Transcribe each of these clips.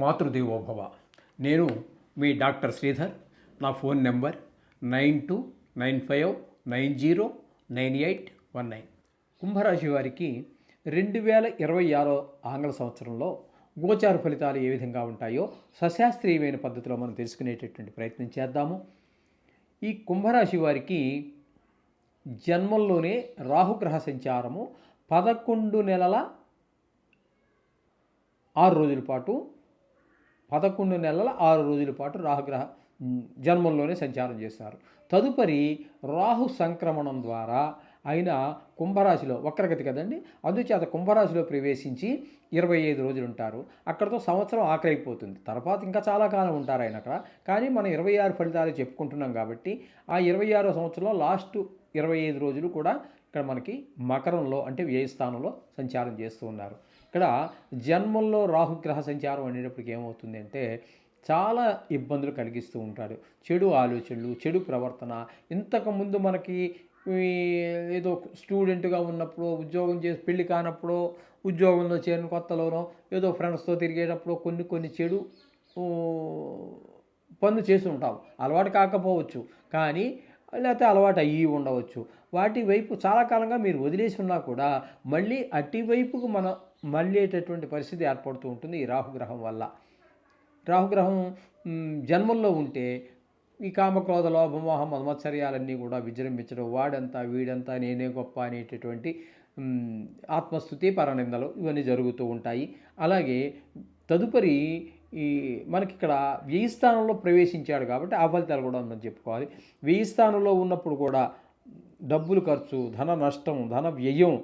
మాతృదేవోభవ. నేను మీ డాక్టర్ శ్రీధర్ నా phone number nine two nine five nine zero nine eight one nine. కుంభరాశి వారికి రెండు వేల ఇరవై ఆరో ఆంగ్ల సంవత్సరంలో గోచార ఫలితాలు ఏ విధంగా ఉంటాయో సశాస్త్రీయమైన పద్ధతిలో మనం తెలుసుకునేటటువంటి ప్రయత్నం చేద్దాము. ఈ కుంభరాశి వారికి జన్మంలోనే రాహుగ్రహ సంచారము పదకొండు నెలల ఆరు రోజుల పాటు పదకొండు నెలల ఆరు రోజుల పాటు రాహుగ్రహ జన్మంలోనే సంచారం చేస్తారు. తదుపరి రాహు సంక్రమణం ద్వారా ఆయన కుంభరాశిలో వక్రగతి కదండి అందుచేత కుంభరాశిలో ప్రవేశించి ఇరవై ఐదు రోజులు ఉంటారు. అక్కడతో సంవత్సరం ఆఖరైపోతుంది. తర్వాత ఇంకా చాలా కాలం ఉంటారు ఆయన అక్కడ. కానీ మనం ఇరవై ఆరు ఫలితాలు చెప్పుకుంటున్నాం కాబట్టి ఆ ఇరవై ఆరో సంవత్సరంలో లాస్ట్ ఇరవై ఐదు రోజులు కూడా ఇక్కడ మనకి మకరంలో అంటే వ్యయస్థానంలో సంచారం చేస్తూ ఉన్నారు. ఇక్కడ జన్మంలో రాహుగ్రహ సంచారం అనేటప్పటికి ఏమవుతుంది అంటే చాలా ఇబ్బందులు కలిగిస్తూ ఉంటాడు. చెడు ఆలోచనలు చెడు ప్రవర్తన. ఇంతకుముందు మనకి ఏదో స్టూడెంట్గా ఉన్నప్పుడు ఉద్యోగం చేసి పెళ్ళి కానప్పుడు ఉద్యోగంలో చేరిన కొత్తలోనో ఏదో ఫ్రెండ్స్తో తిరిగేటప్పుడు కొన్ని కొన్ని చెడు పనులు చేసి ఉంటాం. అలవాటు కాకపోవచ్చు. కానీ లేకపోతే అలవాటు అయ్యి ఉండవచ్చు. వాటి వైపు చాలా కాలంగా మీరు వదిలేసి ఉన్నా కూడా మళ్ళీ అటువైపుకు మన మళ్ళేటటువంటి పరిస్థితి ఏర్పడుతూ ఉంటుంది ఈ రాహుగ్రహం వల్ల. రాహుగ్రహం జన్మల్లో జన్మంలో ఉంటే ఈ కామక్రోధ లోభమోహ మదమత్సర్యాలన్నీ కూడా విజృంభించడం వాడంతా వీడంతా నేనే గొప్ప అనేటటువంటి ఆత్మస్థుతి పరనిందలు ఇవన్నీ జరుగుతూ ఉంటాయి. అలాగే తదుపరి ఈ మనకిక్కడ ఇక్కడ స్థానంలో ప్రవేశించాడు కాబట్టి ఆ ఫలితాలు కూడా మనం చెప్పుకోవాలి. వ్యయి స్థానంలో ఉన్నప్పుడు కూడా డబ్బులు ఖర్చు ధన నష్టం ధన వ్యయం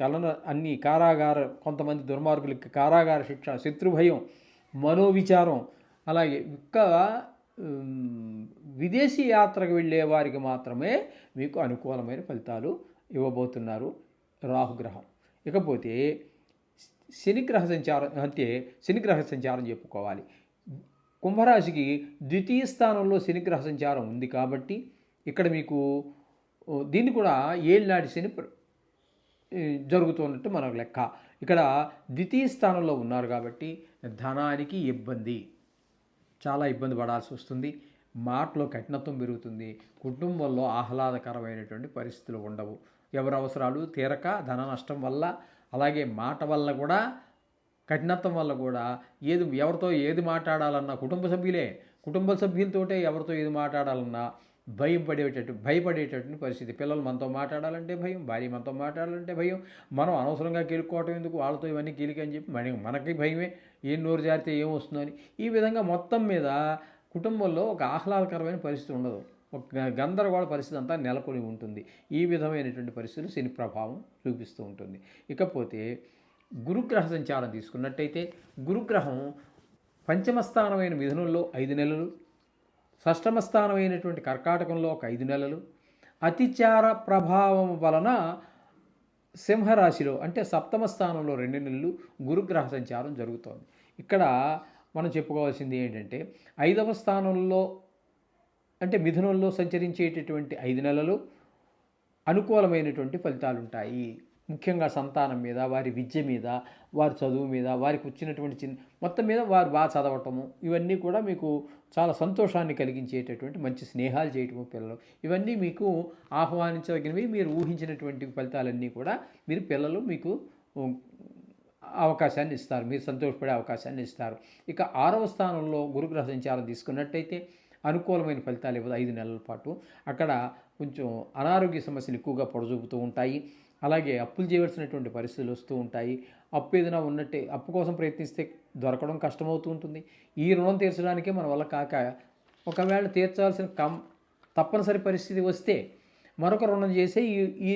కలన అన్ని కారాగార కొంతమంది దుర్మార్గులకి కారాగార శిక్ష శత్రుభయం మనోవిచారం అలాగే ఇంకా విదేశీ యాత్రకు వెళ్ళే వారికి మాత్రమే మీకు అనుకూలమైన ఫలితాలు ఇవ్వబోతున్నారు రాహుగ్రహం. ఇకపోతే శనిగ్రహ సంచారం అంటే శనిగ్రహ సంచారం చెప్పుకోవాలి. కుంభరాశికి ద్వితీయ స్థానంలో శనిగ్రహ సంచారం ఉంది కాబట్టి ఇక్కడ మీకు దీన్ని కూడా ఏళ్ళనాటి శని ప్ర- జరుగుతున్నట్టు మనకు లెక్క. ఇక్కడ ద్వితీయ స్థానంలో ఉన్నారు కాబట్టి ధనానికి ఇబ్బంది. చాలా ఇబ్బంది పడాల్సి వస్తుంది. మాటలో కఠినత్వం పెరుగుతుంది. కుటుంబంలో ఆహ్లాదకరమైనటువంటి పరిస్థితులు ఉండవు. ఎవరి అవసరాలు తీరక ధన నష్టం వల్ల అలాగే మాట వల్ల కూడా కఠినత్వం వల్ల కూడా ఏది ఎవరితో ఏది మాట్లాడాలన్నా కుటుంబ సభ్యులే. కుటుంబ సభ్యులతోటే ఎవరితో ఏది మాట్లాడాలన్నా భయం పడేటట్టు భయపడేటటువంటి పరిస్థితి. పిల్లలు మనతో మాట్లాడాలంటే భయం భార్య మనతో మాట్లాడాలంటే భయం. మనం అనవసరంగా కెలుక్కోవటం ఎందుకు? వాళ్ళతో ఇవన్నీ గెలికని చెప్పి మన మనకి భయమే. ఏం నోరు జారితే ఏం వస్తుందని. ఈ విధంగా మొత్తం మీద కుటుంబంలో ఒక ఆహ్లాదకరమైన పరిస్థితి ఉండదు. ఒక గందరగోళ పరిస్థితి అంతా నెలకొని ఉంటుంది. ఈ విధమైనటువంటి పరిస్థితులు శని ప్రభావం చూపిస్తూ ఉంటుంది. ఇకపోతే గురుగ్రహ సంచారం తీసుకున్నట్టయితే గురుగ్రహం పంచమస్థానమైన మిథునంలో ఐదు నెలలు షష్టమ స్థానమైనటువంటి కర్కాటకంలో ఒక ఐదు నెలలు. అతిచార ప్రభావం వలన సింహరాశిలో అంటే సప్తమ స్థానంలో రెండు నెలలు గురుగ్రహ సంచారం జరుగుతోంది. ఇక్కడ మనం చెప్పుకోవాల్సింది ఏంటంటే ఐదవ స్థానంలో అంటే మిథునంలో సంచరించేటటువంటి ఐదు నెలలు అనుకూలమైనటువంటి ఫలితాలు ఉంటాయి ముఖ్యంగా సంతానం మీద వారి విద్య మీద వారి చదువు మీద వారికి వచ్చినటువంటి చిన్న మొత్తం మీద వారు బాగా చదవటము ఇవన్నీ కూడా మీకు చాలా సంతోషాన్ని కలిగించేటటువంటి మంచి స్నేహాలు చేయటము పిల్లలు. ఇవన్నీ మీకు ఆహ్వానించదగినవి మీరు ఊహించినటువంటి ఫలితాలన్నీ కూడా మీరు పిల్లలు మీకు అవకాశాన్ని ఇస్తారు. మీరు సంతోషపడే అవకాశాన్ని ఇస్తారు. ఇక ఆరవ స్థానంలో గురుగ్రహ సంచారం తీసుకున్నట్టయితే అనుకూలమైన ఫలితాలు ఇవ్వదు. ఐదు నెలల పాటు. అక్కడ కొంచెం అనారోగ్య సమస్యలు ఎక్కువగా పొడజూపుతూ ఉంటాయి. అలాగే అప్పులు చేయవలసినటువంటి పరిస్థితులు వస్తూ ఉంటాయి. అప్పు ఏదైనా ఉన్నట్టే అప్పు కోసం ప్రయత్నిస్తే దొరకడం కష్టమవుతూ ఉంటుంది. ఈ రుణం తీర్చడానికే మన వల్ల కాక ఒకవేళ తీర్చాల్సిన కం తప్పనిసరి పరిస్థితి వస్తే మరొక రుణం చేసే ఈ ఈ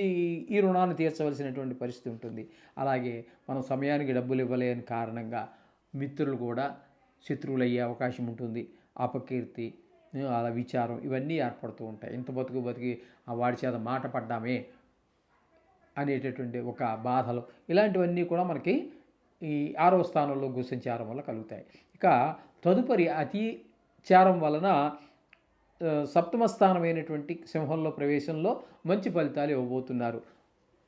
ఈ రుణాన్ని తీర్చవలసినటువంటి పరిస్థితి ఉంటుంది. అలాగే మనం సమయానికి డబ్బులు ఇవ్వలేని కారణంగా మిత్రులు కూడా శత్రువులు అయ్యే అవకాశం ఉంటుంది. అపకీర్తి అలా విచారం ఇవన్నీ ఏర్పడుతూ ఉంటాయి. ఇంత బతుకు బతికి ఆ వాడి చేత మాట పడ్డామే అనేటటువంటి ఒక బాధలు. ఇలాంటివన్నీ కూడా మనకి ఈ ఆరవ స్థానంలో గుర్తించారం వల్ల కలుగుతాయి. ఇక తదుపరి అతిచారం వలన సప్తమ స్థానమైనటువంటి సింహంలో ప్రవేశంలో మంచి ఫలితాలు ఇవ్వబోతున్నారు.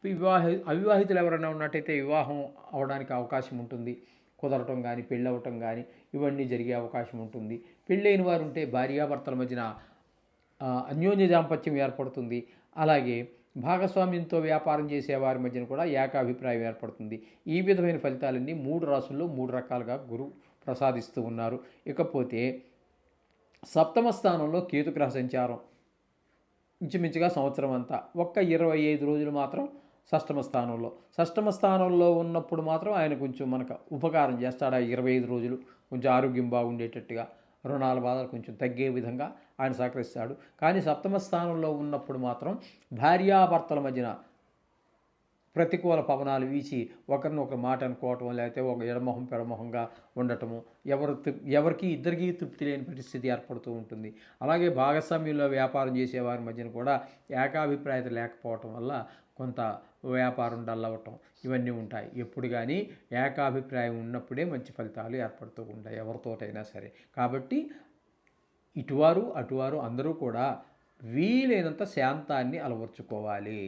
వివాహ అవివాహితులు ఎవరైనా ఉన్నట్టయితే వివాహం అవడానికి అవకాశం ఉంటుంది. కుదరటం కానీ పెళ్ళి అవ్వటం కానీ ఇవన్నీ జరిగే అవకాశం ఉంటుంది. పెళ్ళైన వారు ఉంటే భార్యాభర్తల మధ్యన అన్యోన్య దాంపత్యం ఏర్పడుతుంది. అలాగే భాగస్వామ్యంతో వ్యాపారం చేసేవారి మధ్యన కూడా ఏకాభిప్రాయం ఏర్పడుతుంది. ఈ విధమైన ఫలితాలన్నీ మూడు రాసుల్లో మూడు రకాలుగా గురువు ప్రసాదిస్తూ ఉన్నారు. ఇకపోతే సప్తమ స్థానంలో కేతుగ్రహ సంచారం ఇంచుమించుగా సంవత్సరం అంతా. ఒక్క ఇరవై ఐదు రోజులు మాత్రం షష్టమ స్థానంలో. షష్టమ స్థానంలో ఉన్నప్పుడు మాత్రం ఆయన కొంచెం మనకు ఉపకారం చేస్తాడు. ఆ ఇరవై ఐదు రోజులు కొంచెం ఆరోగ్యం బాగుండేటట్టుగా రుణాల బాధలు కొంచెం తగ్గే విధంగా ఆయన సహకరిస్తాడు. కానీ సప్తమ స్థానంలో ఉన్నప్పుడు మాత్రం భార్యాభర్తల మధ్యన ప్రతికూల పవనాలు వీచి ఒకరిని ఒక మాట అనుకోవటం లేకపోతే ఒక ఎడమొహం పెడమొహంగా ఉండటము ఎవరు ఎవరికి ఇద్దరికీ తృప్తి లేని పరిస్థితి ఏర్పడుతూ ఉంటుంది. అలాగే భాగస్వామ్యంలో వ్యాపారం చేసేవారి మధ్యన కూడా ఏకాభిప్రాయత లేకపోవటం వల్ల కొంత వ్యాపారం డల్లవటం ఇవన్నీ ఉంటాయి. ఎప్పుడు కానీ ఏకాభిప్రాయం ఉన్నప్పుడే మంచి ఫలితాలు ఏర్పడుతూ ఉంటాయి ఎవరితోటైనా సరే. కాబట్టి ఇటువారు అటువారు అందరూ కూడా వీలైనంత శాంతాన్ని అలవర్చుకోవాలి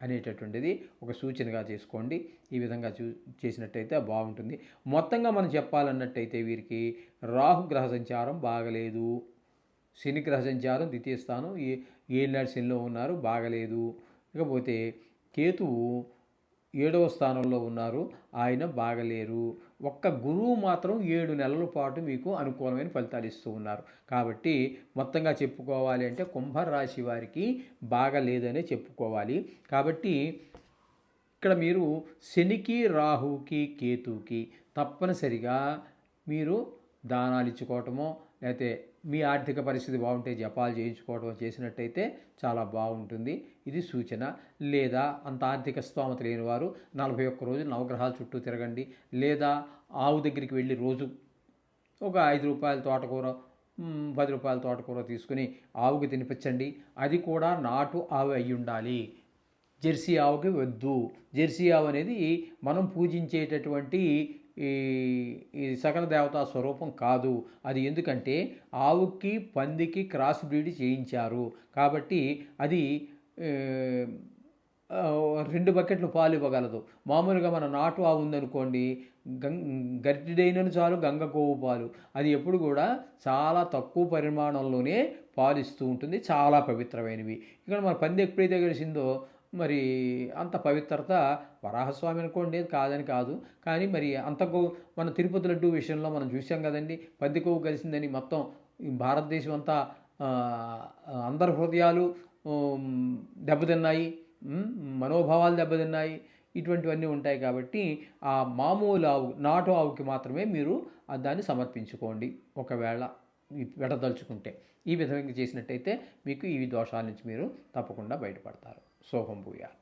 అనేటటువంటిది ఒక సూచనగా చేసుకోండి. ఈ విధంగా చూ చేసినట్టయితే బాగుంటుంది. మొత్తంగా మనం చెప్పాలన్నట్టయితే వీరికి రాహుగ్రహ సంచారం బాగలేదు. శని గ్రహ సంచారం ద్వితీయ స్థానం ఏ ఏళ్ళనాడు శనిలో ఉన్నారు బాగలేదు. ఇకపోతే కేతువు ఏడవ స్థానంలో ఉన్నారు. ఆయన బాగలేరు. ఒక్క గురువు మాత్రం ఏడు నెలల పాటు మీకు అనుకూలమైన ఫలితాలు ఇస్తూ ఉన్నారు. కాబట్టి మొత్తంగా చెప్పుకోవాలి అంటే కుంభరాశి వారికి బాగలేదనే చెప్పుకోవాలి. కాబట్టి ఇక్కడ మీరు శనికి రాహుకి కేతుకి తప్పనిసరిగా మీరు దానాలు ఇచ్చుకోవటమో లేకపోతే మీ ఆర్థిక పరిస్థితి బాగుంటే జపాలు చేయించుకోవటం చేసినట్టయితే చాలా బాగుంటుంది. ఇది సూచన. లేదా అంత ఆర్థిక స్తోమత లేని వారు నలభై ఒక్క రోజులు నవగ్రహాల చుట్టూ తిరగండి. లేదా ఆవు దగ్గరికి వెళ్ళి రోజు ఒక ఐదు రూపాయల తోటకూర పది రూపాయల తోటకూర తీసుకుని ఆవుకి తినిపించండి. అది కూడా నాటు ఆవు అయి ఉండాలి. జెర్సీ ఆవుకి వద్దు. జెర్సీ ఆవు అనేది మనం పూజించేటటువంటి ఈ ఈ సకల దేవతా స్వరూపం కాదు. అది ఎందుకంటే ఆవుకి పందికి క్రాస్ బ్రీడ్ చేయించారు. కాబట్టి అది రెండు బకెట్లు పాలు ఇవ్వగలదు. మామూలుగా మన నాటు ఆవు ఉందనుకోండి గం గరిటెడైనను చాలు గంగకోవు పాలు. అది ఎప్పుడు కూడా చాలా తక్కువ పరిమాణంలోనే పాలిస్తూ ఉంటుంది చాలా పవిత్రమైనవి. ఇక్కడ మన పంది ఎప్పుడైతే గడిచిందో మరి అంత పవిత్రత వరాహస్వామి అనుకోండి కాదని కాదు. కానీ మరి అంతకు మన తిరుపతి లడ్డు విషయంలో మనం చూసాం కదండి పంది కొవ్వు కలిసిందని మొత్తం భారతదేశం అంతా అందరి హృదయాలు దెబ్బతిన్నాయి మనోభావాలు దెబ్బతిన్నాయి ఇటువంటివన్నీ ఉంటాయి కాబట్టి ఆ మామూలు ఆవు నాటు ఆవుకి మాత్రమే మీరు దాన్ని సమర్పించుకోండి. ఒకవేళ వెడదలుచుకుంటే ఈ విధంగా చేసినట్టయితే మీకు ఈ దోషాల నుంచి మీరు తప్పకుండా బయటపడతారు. శోభం భూయాలు